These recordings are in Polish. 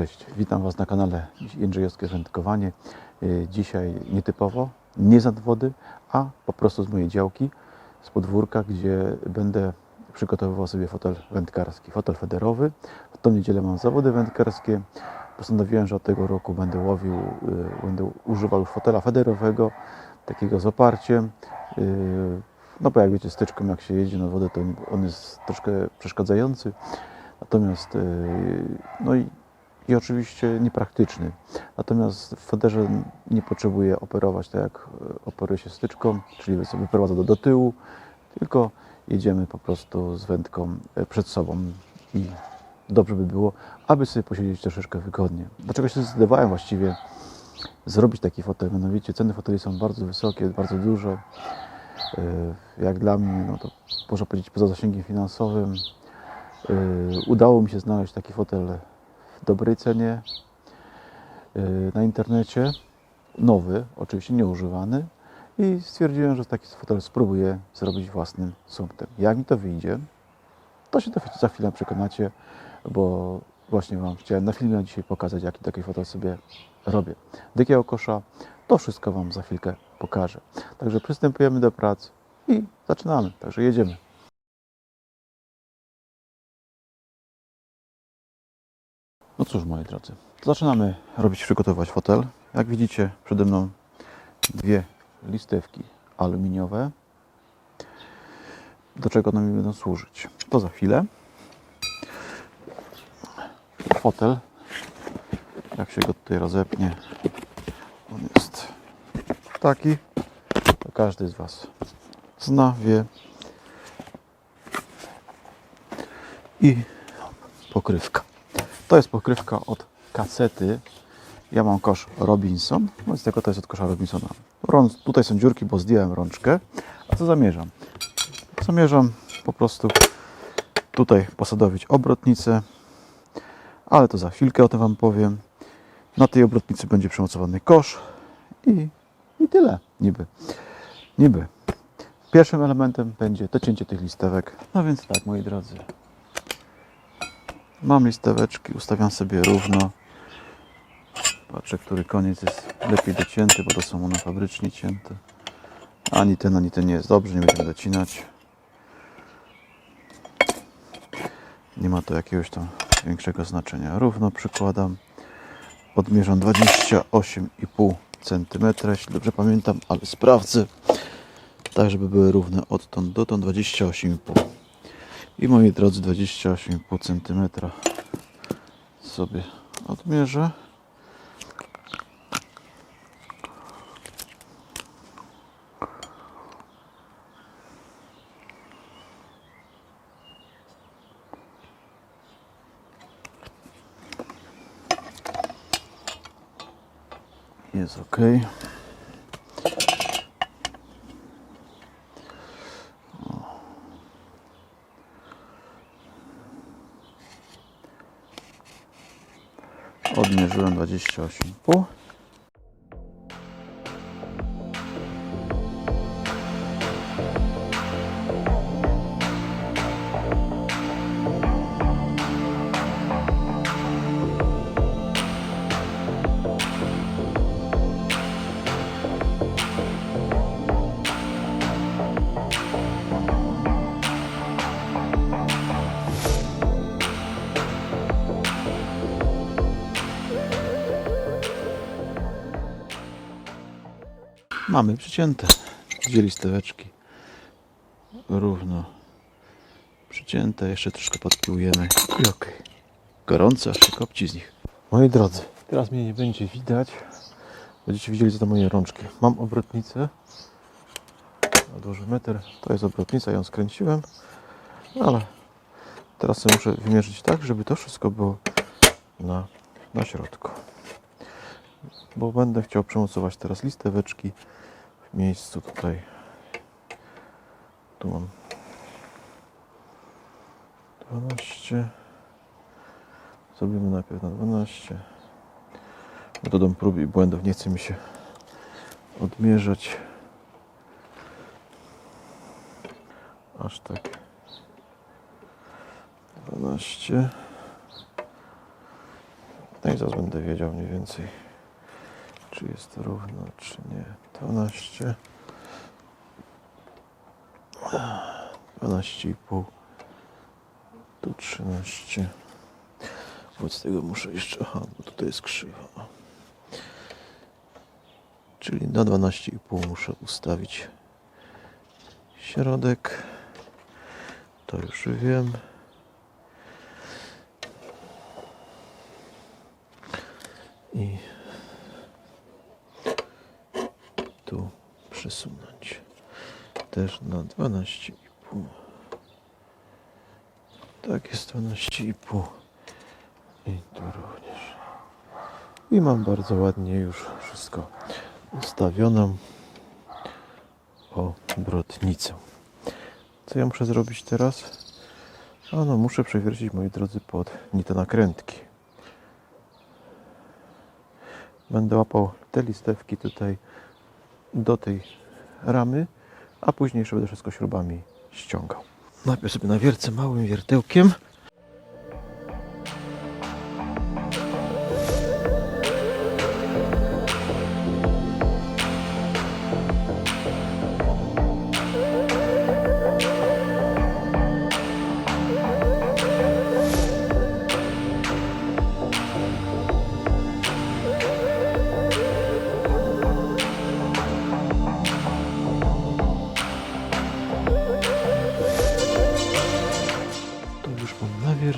Cześć, witam Was na kanale Jędrzejowskie Wędkowanie. Yy, Dzisiaj nietypowo, nie z nadwody, a po prostu z mojej działki, z podwórka, gdzie będę przygotowywał sobie fotel wędkarski, fotel federowy. W tą niedzielę mam zawody wędkarskie. Postanowiłem, że od tego roku będę łowił, yy, będę używał fotela federowego, takiego z oparciem. Yy, No bo jak wiecie, styczką jak się jedzie na wodę, to on jest troszkę przeszkadzający. Natomiast no i, i oczywiście niepraktyczny. Natomiast w federze nie potrzebuję operować tak jak e, operuje się styczką, czyli wyprowadza do, do tyłu, tylko jedziemy po prostu z wędką e, przed sobą i dobrze by było, aby sobie posiedzieć troszeczkę wygodnie. Dlaczego się zdecydowałem właściwie zrobić taki fotel? Mianowicie ceny foteli są bardzo wysokie, bardzo duże. Jak dla mnie, no to można powiedzieć poza zasięgiem finansowym. E, Udało mi się znaleźć taki fotel dobrej cenie e, na internecie. Nowy, oczywiście nieużywany. I stwierdziłem, że taki fotel spróbuję zrobić własnym sumptem. Jak mi to wyjdzie, to się za chwilę przekonacie, bo właśnie Wam chciałem na filmie dzisiaj pokazać, jaki taki fotel sobie robię. Do jakiego kosza, to wszystko Wam za chwilkę pokażę. Także przystępujemy do prac i zaczynamy. Także jedziemy. No cóż, moi drodzy, zaczynamy robić, przygotowywać fotel. Jak widzicie, przede mną dwie listewki aluminiowe. Do czego mi będą służyć? To za chwilę. Fotel, jak się go tutaj rozepnie, on jest taki. To każdy z Was zna, wie. I pokrywka. To jest pokrywka od kasety. Ja mam kosz Robinson, więc tego to jest od kosza Robinsona. Rąc, tutaj są dziurki, bo zdjąłem rączkę. A co zamierzam? Zamierzam po prostu tutaj posadowić obrotnicę, ale to za chwilkę o tym Wam powiem. Na tej obrotnicy będzie przymocowany kosz i, i tyle, niby. Niby. Pierwszym elementem będzie docięcie tych listewek. No więc tak, moi drodzy. Mam listeweczki, ustawiam sobie równo. Patrzę, który koniec jest lepiej docięty, bo to są one fabrycznie cięte. Ani ten, ani ten nie jest dobrze, nie będziemy docinać. Nie ma to jakiegoś tam większego znaczenia. Równo przykładam. Odmierzam 28,5 cm, jeśli dobrze pamiętam, ale sprawdzę. Tak, żeby były równe odtąd dotąd 28,5 i moi drodzy 28,5 cm sobie odmierzę. Jest ok. 중에서 낮에 시작하시고 어? Mamy przycięte dwie listeweczki. Równo przycięte. Jeszcze troszkę podpiłujemy i ok. Gorąco, aż się kopci z nich. Moi drodzy, teraz mnie nie będzie widać. Będziecie widzieli, to moje rączki. Mam obrotnicę. Na duży metr. To jest obrotnica, ją skręciłem. Ale teraz sobie muszę wymierzyć tak, żeby to wszystko było na, na środku bo będę chciał przemocować teraz listeweczki miejscu tutaj. Tu mam 12. Zrobimy najpierw na 12. Metodą prób i błędów nie chce mi się odmierzać. Aż tak. 12. No i zaraz będę wiedział mniej więcej, czy jest równo, czy nie. 12. 12,5. Tu 13. Wobec tego muszę jeszcze. Aha, bo tutaj jest krzywa. Czyli na 12,5 muszę ustawić środek. To już wiem. I tu przesunąć też na 12,5. Tak jest 12,5. I tu również. I mam bardzo ładnie już wszystko ustawioną obrotnicę. Co ja muszę zrobić teraz? A no, muszę przewiercić, moi drodzy, pod nitonakrętki. Będę łapał te listewki tutaj do tej ramy, a później jeszcze będę wszystko śrubami ściągał. Najpierw sobie nawiercę małym wiertełkiem.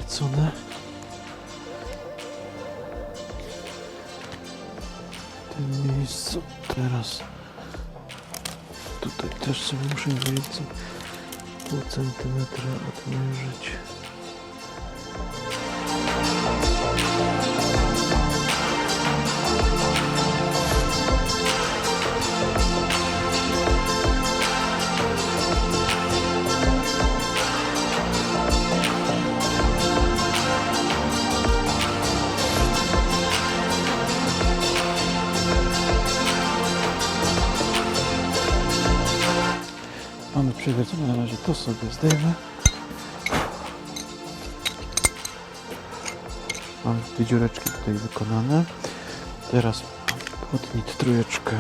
Nawiercone. W tym miejscu teraz tutaj też sobie muszę więcej pół centymetra odmierzyć. Przewiercone, na razie to sobie zdejmę. Mam dwie dziureczki tutaj wykonane. Teraz podnit trójeczkę.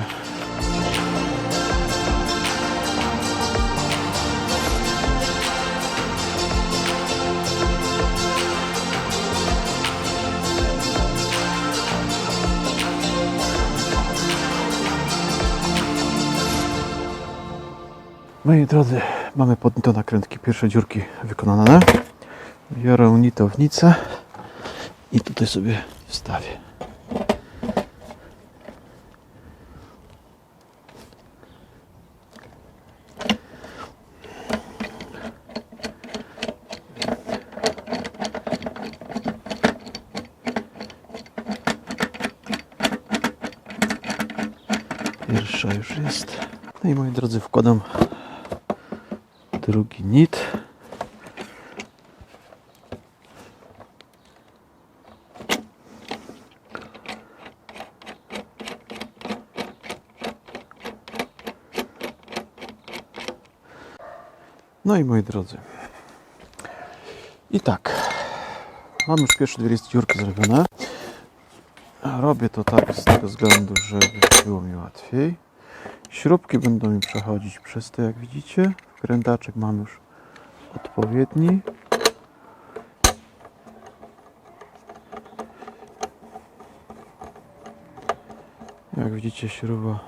Moi drodzy, mamy podnito nakrętki, pierwsze dziurki wykonane. Biorę nitownicę i tutaj sobie wstawię. Pierwsza już jest. No i moi drodzy, wkładam drugi nit. No i moi drodzy. I tak. Mam już pierwsze dwie dziurki zrobione. Robię to tak z tego względu, żeby było mi łatwiej. Śrubki będą mi przechodzić przez to, jak widzicie. Wkrętaczek mam już odpowiedni. Jak widzicie, śruba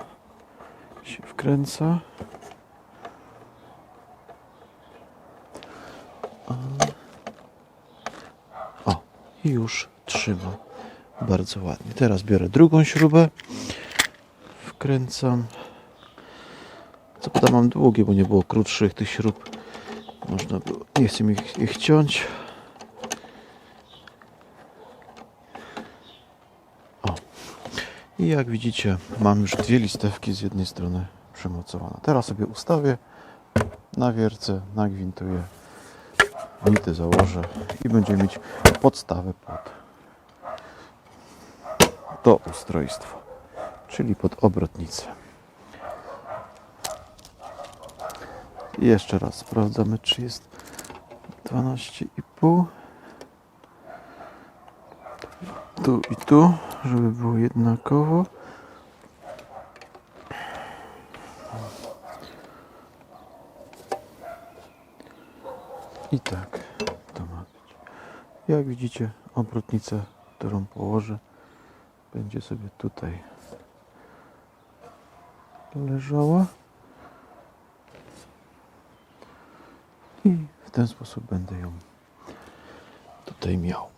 się wkręca. O, i już trzyma bardzo ładnie. Teraz biorę drugą śrubę, wkręcam. Co prawda mam długie, bo nie było krótszych tych śrub. Można było, nie chcę ich, ich ciąć. O. I jak widzicie, mam już dwie listewki z jednej strony przymocowane. Teraz sobie ustawię, nawiercę, nagwintuję, nity założę i będziemy mieć podstawę pod to ustrojstwo, czyli pod obrotnicę. I jeszcze raz sprawdzamy, czy jest 12,5. tu i tu, żeby było jednakowo. I tak to ma być. Jak widzicie, obrotnica, którą położę, będzie sobie tutaj leżała. I w ten sposób będę ją tutaj miał.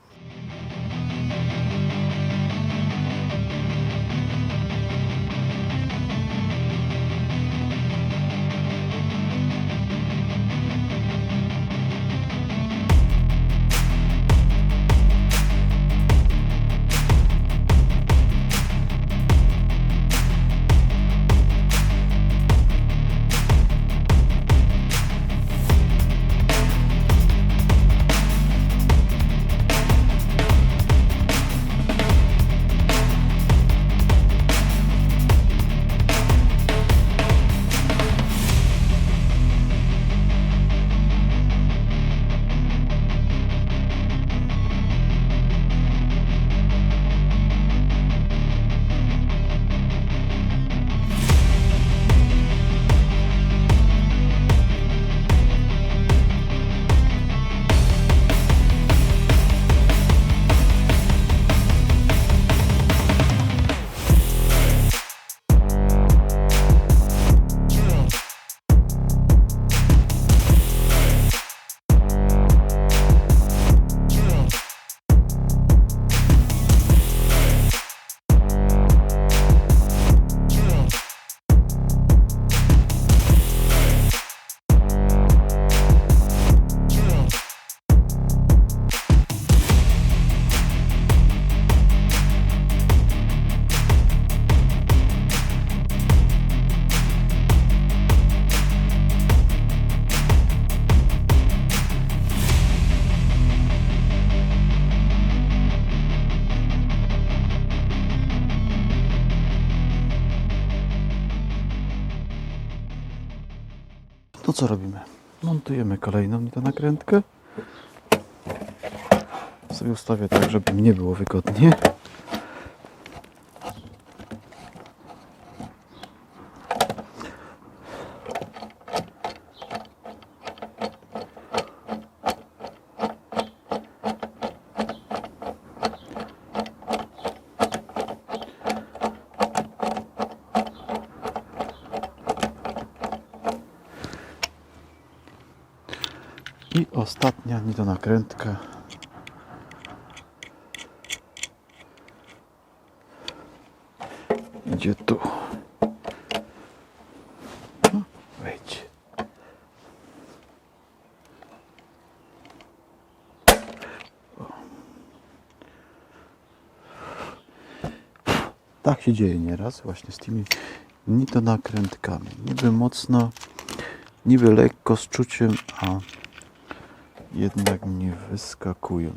Co robimy? Montujemy kolejną nakrętkę. Sobie ustawię tak, żeby mnie było wygodnie. Ostatnia nakrętka. Idzie tu. No, wejdź. Tak się dzieje nieraz właśnie z tymi nitonakrętkami. Niby mocno, niby lekko z czuciem, a jednak nie wyskakują.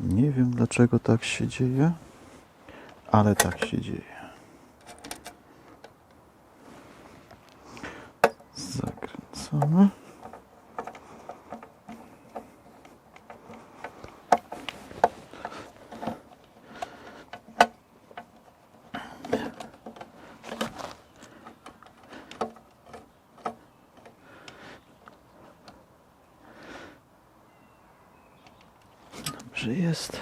Nie wiem dlaczego tak się dzieje, ale tak się dzieje. Zakręcamy. Dobrze jest.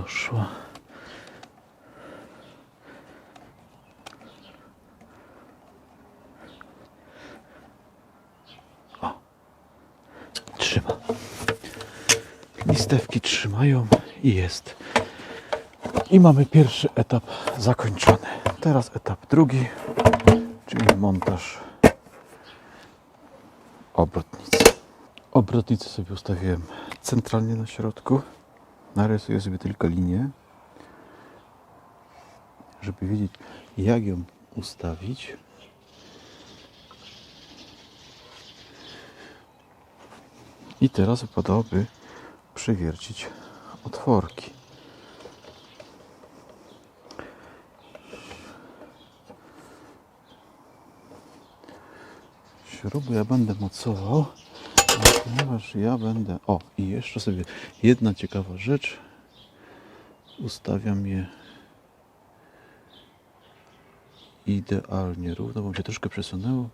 I doszła. O. Trzyma. Listewki trzymają i jest. I mamy pierwszy etap zakończony. Teraz etap drugi, czyli montaż obrotnicy. Obrotnicę sobie ustawiłem centralnie na środku. Narysuję sobie tylko linię, żeby wiedzieć, jak ją ustawić. I teraz wypadałoby przywiercić otworki. Śruby ja będę mocował, ponieważ ja będę... O, i jeszcze sobie jedna ciekawa rzecz. Ustawiam je idealnie równo, bo mi się troszkę przesunęło.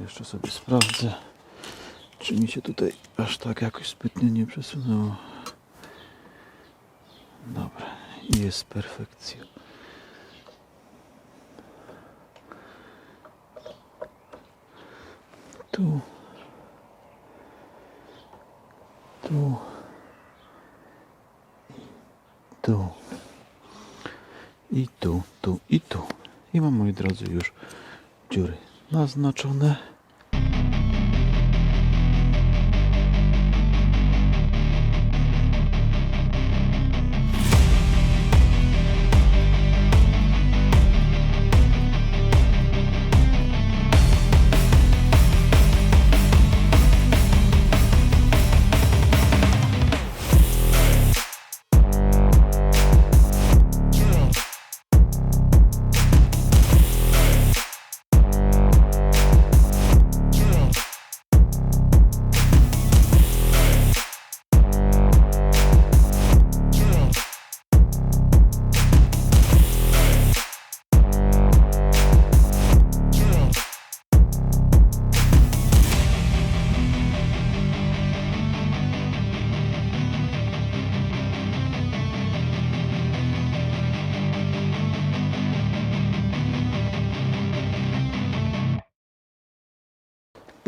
Jeszcze sobie sprawdzę, czy mi się tutaj aż tak jakoś zbytnio nie przesunęło. Dobra, jest perfekcja. Tu. Tu. Tu. I tu, tu, i tu. I mam, moi drodzy, już dziury naznaczone.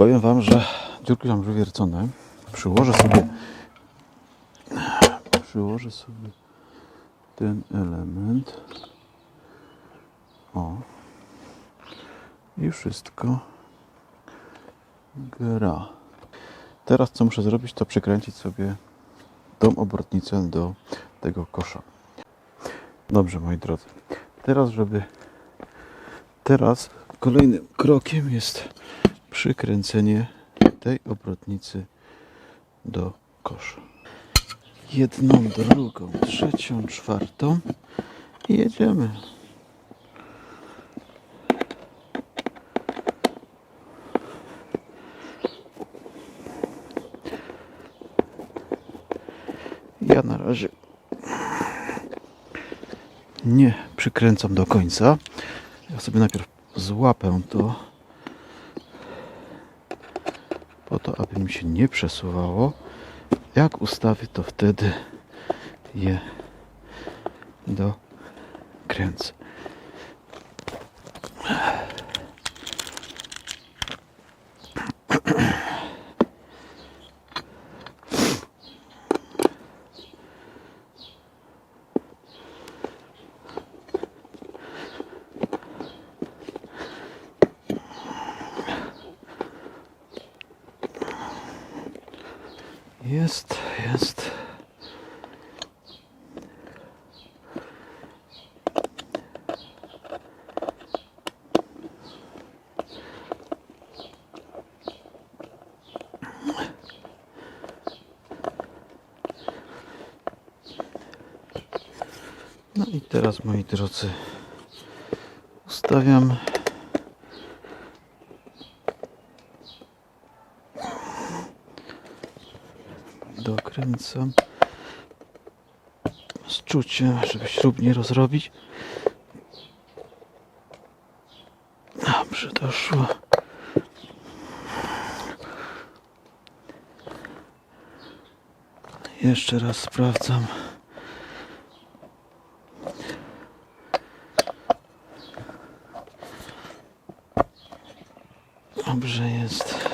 Powiem Wam, że dziurki mam wywiercone. Przyłożę sobie przyłożę sobie ten element. O. I wszystko gra. Teraz co muszę zrobić, to przykręcić sobie tą obrotnicę do tego kosza. Dobrze, moi drodzy. Teraz, żeby teraz kolejnym krokiem jest przykręcenie tej obrotnicy do kosza. Jedną, drugą, trzecią, czwartą i jedziemy. Ja na razie nie przykręcam do końca. Ja sobie najpierw złapę to po to, aby mi się nie przesuwało. Jak ustawię, to wtedy je dokręcę. Jest, jest. No i teraz, moi drodzy, ustawiam dokręcam z czuciem, żeby śrub nie rozrobić. Dobrze doszło. Jeszcze raz sprawdzam. Dobrze jest.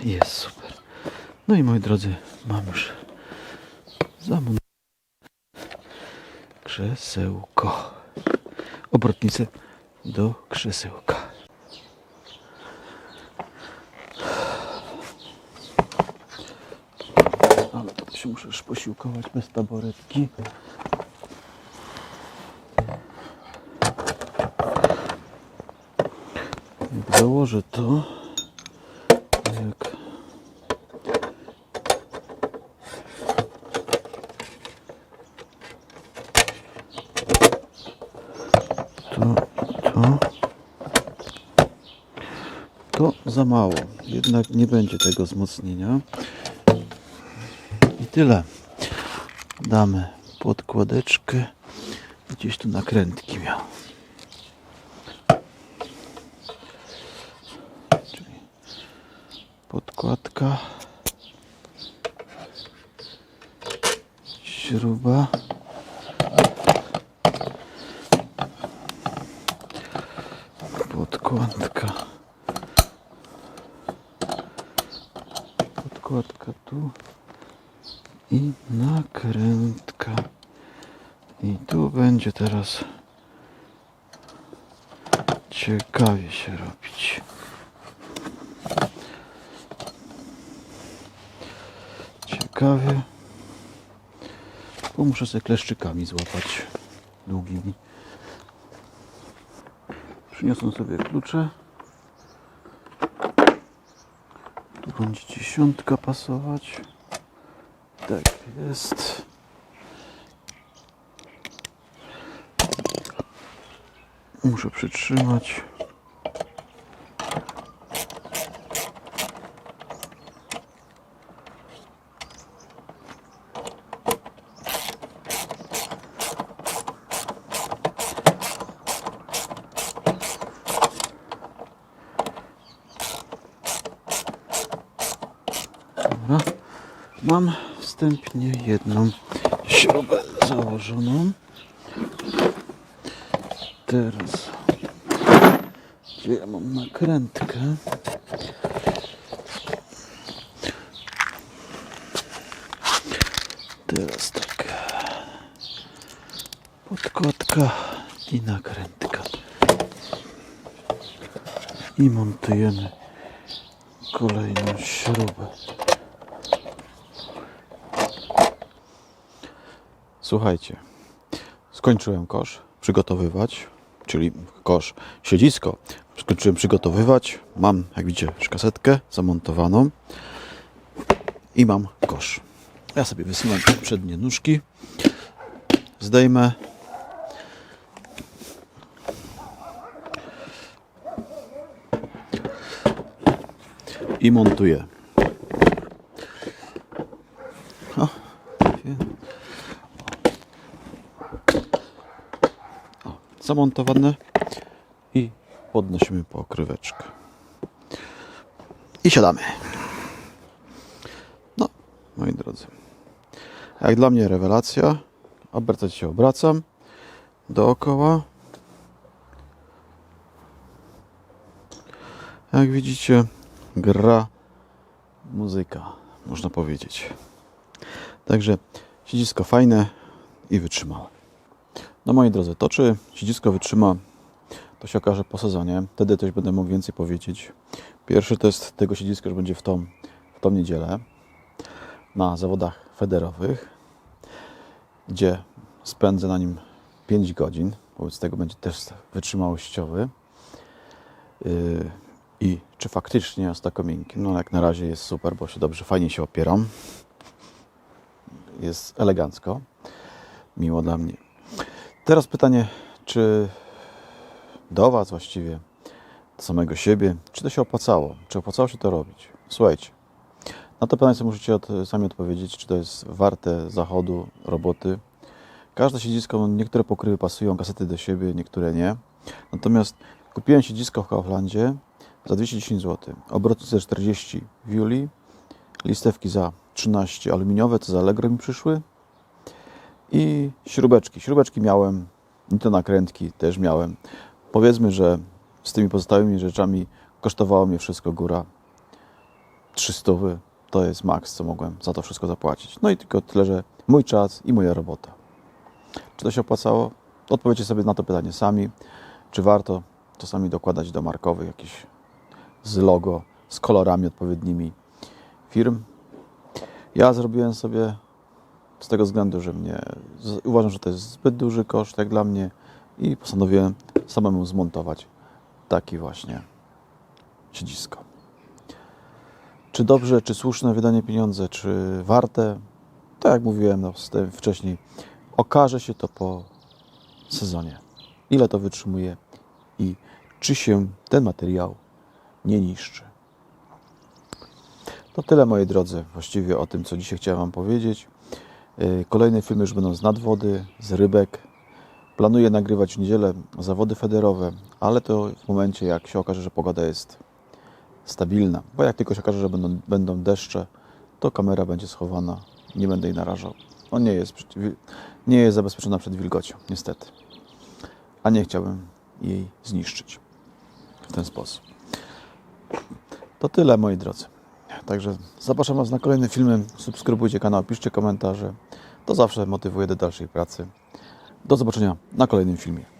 Jest super. No i moi drodzy, mam już zamontowane krzesełko. Obrotnicę do krzesełka. Ale to się muszę już posiłkować bez taboretki. Założę to, jak to, to, to za mało. Jednak nie będzie tego wzmocnienia. I tyle. Damy podkładeczkę. Gdzieś tu nakrętki miał. Czyli podkładka. Śruba. Podkładka. Podkładka tu. I nakrętka. I tu będzie teraz ciekawie się robić. Ciekawie. Muszę sobie kleszczykami złapać długimi. Przyniosę sobie klucze. Tu będzie dziesiątka pasować. Tak jest. Muszę przytrzymać. Mam wstępnie jedną śrubę założoną. Teraz gdzie ja mam nakrętkę? Teraz tak. Podkładka i nakrętka. I montujemy kolejną śrubę. Słuchajcie, skończyłem kosz przygotowywać, czyli kosz, siedzisko. Skończyłem przygotowywać. Mam, jak widzicie, już kasetkę zamontowaną i mam kosz. Ja sobie wysunę przednie nóżki, zdejmę. I montuję. Zamontowane i podnosimy pokryweczkę. I siadamy. No, moi drodzy. Jak dla mnie rewelacja. Obracać się obracam dookoła. Jak widzicie, gra muzyka, można powiedzieć. Także siedzisko fajne i wytrzymałe. No moi drodzy, to czy siedzisko wytrzyma, to się okaże po sezonie. Wtedy też będę mógł więcej powiedzieć. Pierwszy test tego siedziska już będzie w tą, w tą niedzielę na zawodach federowych, gdzie spędzę na nim 5 godzin. Wobec tego będzie test wytrzymałościowy. Yy, I czy faktycznie jest tako miękkie? No jak na razie jest super, bo się dobrze, fajnie się opieram. Jest elegancko. Miło dla mnie. Teraz pytanie, czy do Was właściwie, do samego siebie, czy to się opłacało? Czy opłacało się to robić? Słuchajcie, na to pytanie sobie musicie od, sami odpowiedzieć, czy to jest warte zachodu, roboty. Każde siedzisko, no, niektóre pokrywy pasują, kasety do siebie, niektóre nie. Natomiast kupiłem siedzisko w Kauflandzie za 210 zł. Obrotnice 40 w Julii, listewki za 13 aluminiowe, to za Allegro mi przyszły i śrubeczki. Śrubeczki miałem, to nakrętki też miałem. Powiedzmy, że z tymi pozostałymi rzeczami kosztowało mnie wszystko góra 300. To jest maks, co mogłem za to wszystko zapłacić. No i tylko tyle, że mój czas i moja robota. Czy to się opłacało? Odpowiedzcie sobie na to pytanie sami. Czy warto czasami dokładać do markowych jakieś z logo, z kolorami odpowiednimi firm? Ja zrobiłem sobie z tego względu, że mnie uważam, że to jest zbyt duży koszt jak dla mnie i postanowiłem samemu zmontować taki właśnie siedzisko. Czy dobrze, czy słuszne wydanie pieniądze, czy warte? Tak jak mówiłem no, wcześniej, okaże się to po sezonie. Ile to wytrzymuje i czy się ten materiał nie niszczy. To tyle, moi drodzy, właściwie o tym, co dzisiaj chciałem Wam powiedzieć. Yy, Kolejne filmy już będą z nadwody, z rybek. Planuję nagrywać w niedzielę zawody federowe, ale to w momencie, jak się okaże, że pogoda jest stabilna. Bo jak tylko się okaże, że będą, będą deszcze, to kamera będzie schowana, nie będę jej narażał. On nie jest, nie jest zabezpieczona przed wilgocią, niestety. A nie chciałbym jej zniszczyć w ten sposób. To tyle, moi drodzy. Także zapraszam Was na kolejne filmy. Subskrybujcie kanał, piszcie komentarze. To zawsze motywuje do dalszej pracy. Do zobaczenia na kolejnym filmie.